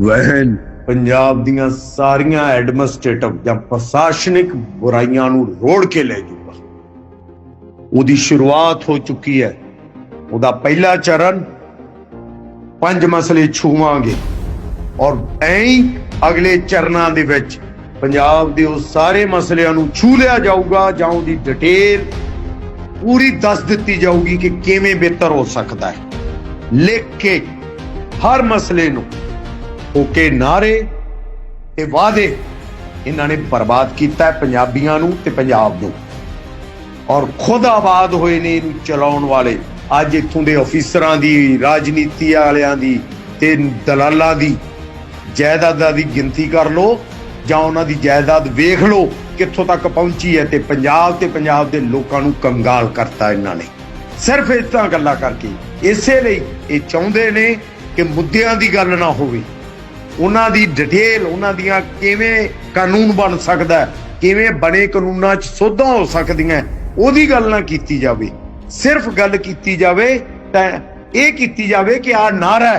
ਵਹਿਨ ਪੰਜਾਬ ਦੀਆਂ ਸਾਰੀਆਂ ਐਡਮਿਨਿਸਟ੍ਰੇਟਿਵ ਜਾਂ ਪ੍ਰਸ਼ਾਸਨਿਕ ਬੁਰਾਈਆਂ ਨੂੰ ਰੋੜ ਕੇ ਲੈ ਜਾਊਗਾ। ਉਹਦੀ ਸ਼ੁਰੂਆਤ ਹੋ ਚੁੱਕੀ ਹੈ। ਉਹਦਾ ਪਹਿਲਾ ਚਰਨ ਪੰਜ ਮਸਲੇ ਛੂਵਾਂਗੇ ਔਰ ਐਂ ਅਗਲੇ ਚਰਨਾਂ ਦੇ ਵਿੱਚ ਪੰਜਾਬ ਦੇ ਉਹ ਸਾਰੇ ਮਸਲਿਆਂ ਨੂੰ ਛੂ ਲਿਆ ਜਾਊਗਾ ਜਾਂ ਉਹਦੀ ਡਿਟੇਲ ਪੂਰੀ ਦੱਸ ਦਿੱਤੀ ਜਾਊਗੀ ਕਿ ਕਿਵੇਂ ਬਿਹਤਰ ਹੋ ਸਕਦਾ ਹੈ। ਲਿਖ ਕੇ ਹਰ ਮਸਲੇ ਨੂੰ ਓਕੇ ਨਾਰੇ ਤੇ ਵਾਅਦੇ। ਇਹਨਾਂ ਨੇ ਬਰਬਾਦ ਕੀਤਾ ਪੰਜਾਬੀਆਂ ਨੂੰ ਤੇ ਪੰਜਾਬ ਨੂੰ। ਔਰ ਖੁਦ ਆਬਾਦ ਹੋਏ ਨੇ ਇਹਨੂੰ ਚਲਾਉਣ ਵਾਲੇ। ਅੱਜ ਇੱਥੋਂ ਦੇ ਅਫੀਸਰਾਂ ਦੀ, ਰਾਜਨੀਤੀ ਵਾਲਿਆਂ ਦੀ ਤੇ ਦਲਾਲਾਂ ਦੀ ਜਾਇਦਾਦਾਂ ਦੀ ਗਿਣਤੀ ਕਰ ਲਓ ਜਾਂ ਉਹਨਾਂ ਦੀ ਜਾਇਦਾਦ ਵੇਖ ਲਓ ਕਿੱਥੋਂ ਤੱਕ ਪਹੁੰਚੀ ਹੈ ਤੇ ਪੰਜਾਬ ਤੇ ਪੰਜਾਬ ਦੇ ਲੋਕਾਂ ਨੂੰ ਕੰਗਾਲ ਕਰਤਾ ਇਹਨਾਂ ਨੇ। ਸਿਰਫ ਇਸ ਤਰ੍ਹਾਂ ਗੱਲਾਂ ਕਰਕੇ। ਇਸੇ ਲਈ ਇਹ ਚਾਹੁੰਦੇ ਨੇ ਕਿ ਮੁੱਦਿਆਂ ਦੀ ਗੱਲ ਨਾ ਹੋਵੇ। ਉਹਨਾਂ ਦੀ ਡਿਟੇਲ ਉਹਨਾਂ ਦੀਆਂ ਕਿਵੇਂ ਕਾਨੂੰਨ ਬਣ ਸਕਦਾ ਕਿਵੇਂ ਬਣੇ ਕਾਨੂੰਨਾਂ 'ਚ ਸੋਧਾਂ ਹੋ ਸਕਦੀਆਂ ਉਹਦੀ ਗੱਲ ਨਾ ਕੀਤੀ ਜਾਵੇ। ਸਿਰਫ ਗੱਲ ਕੀਤੀ ਜਾਵੇ ਤਾਂ ਇਹ ਕੀਤੀ ਜਾਵੇ ਕਿ ਆ ਨਾਰਾ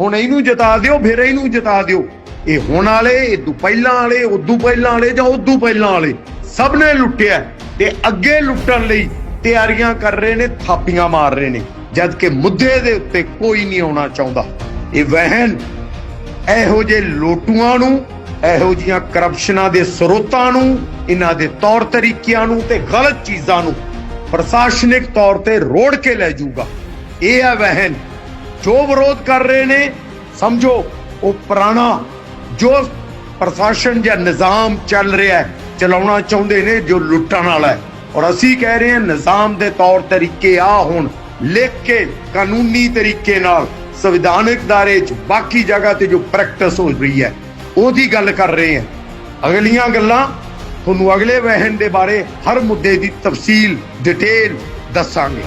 ਹੁਣ ਇਹਨੂੰ ਜਿਤਾ ਦਿਓ, ਫਿਰ ਇਹਨੂੰ ਜਿਤਾ ਦਿਓ। ਇਹ ਹੁਣ ਵਾਲੇ ਇਦੋਂ ਪਹਿਲਾਂ ਵਾਲੇ, ਉਦੋਂ ਪਹਿਲਾਂ ਵਾਲੇ ਜਾਂ ਉਦੋਂ ਪਹਿਲਾਂ ਵਾਲੇ ਸਭ ਨੇ ਲੁੱਟਿਆ ਤੇ ਅੱਗੇ ਲੁੱਟਣ ਲਈ ਤਿਆਰੀਆਂ ਕਰ ਰਹੇ ਨੇ, ਥਾਪੀਆਂ ਮਾਰ ਰਹੇ ਨੇ। ਜਦ ਕਿ ਮੁੱਦੇ ਦੇ ਉੱਤੇ ਕੋਈ ਨਹੀਂ ਆਉਣਾ ਚਾਹੁੰਦਾ। ਇਹ ਵਹਿਨ ਇਹੋ ਜਿਹੇ ਲੋਟੂਆਂ ਨੂੰ, ਇਹੋ ਜੀਆਂ ਕਰਪਸ਼ਨਾਂ ਦੇ ਸਰੋਤਾਂ ਨੂੰ, ਇਹਨਾਂ ਦੇ ਤੌਰ ਤਰੀਕਿਆਂ ਨੂੰ ਤੇ ਗਲਤ ਚੀਜ਼ਾਂ ਨੂੰ ਪ੍ਰਸ਼ਾਸਨਿਕ ਤੌਰ ਤੇ ਰੋੜ ਕੇ ਲੈ ਜਾਊਗਾ। ਇਹ ਹੈ ਵਹਿਨ। ਜੋ ਵਿਰੋਧ ਕਰ ਰਹੇ ਨੇ, ਸਮਝੋ, ਉਹ ਪੁਰਾਣਾ, ਜੋ ਪ੍ਰਸ਼ਾਸਨ ਜਾਂ ਨਿਜ਼ਾਮ ਚੱਲ ਰਿਹਾ ਹੈ, ਚਲਾਉਣਾ ਚਾਹੁੰਦੇ ਨੇ, ਜੋ ਲੁੱਟਣ ਵਾਲਾ ਹੈ। ਔਰ ਅਸੀਂ ਕਹਿ ਰਹੇ ਹਾਂ, ਨਿਜ਼ਾਮ ਦੇ ਤੌਰ ਤਰੀਕੇ ਆ ਹੁਣ, ਲਿਖ ਕੇ, ਕਾਨੂੰਨੀ ਤਰੀਕੇ ਨਾਲ। ਸੰਵਿਧਾਨਕ ਦਾਇਰੇ 'ਚ ਬਾਕੀ ਜਗ੍ਹਾ ਤੇ ਜੋ ਪ੍ਰੈਕਟਿਸ ਹੋ ਰਹੀ ਹੈ, ਉਹਦੀ ਗੱਲ ਕਰ ਰਹੇ ਹਾਂ। ਅਗਲੀਆਂ ਗੱਲਾਂ ਤੁਹਾਨੂੰ ਅਗਲੇ ਵਹਿਣ ਦੇ ਬਾਰੇ ਹਰ ਮੁੱਦੇ ਦੀ ਤਫਸੀਲ ਡਿਟੇਲ ਦੱਸਾਂਗੇ।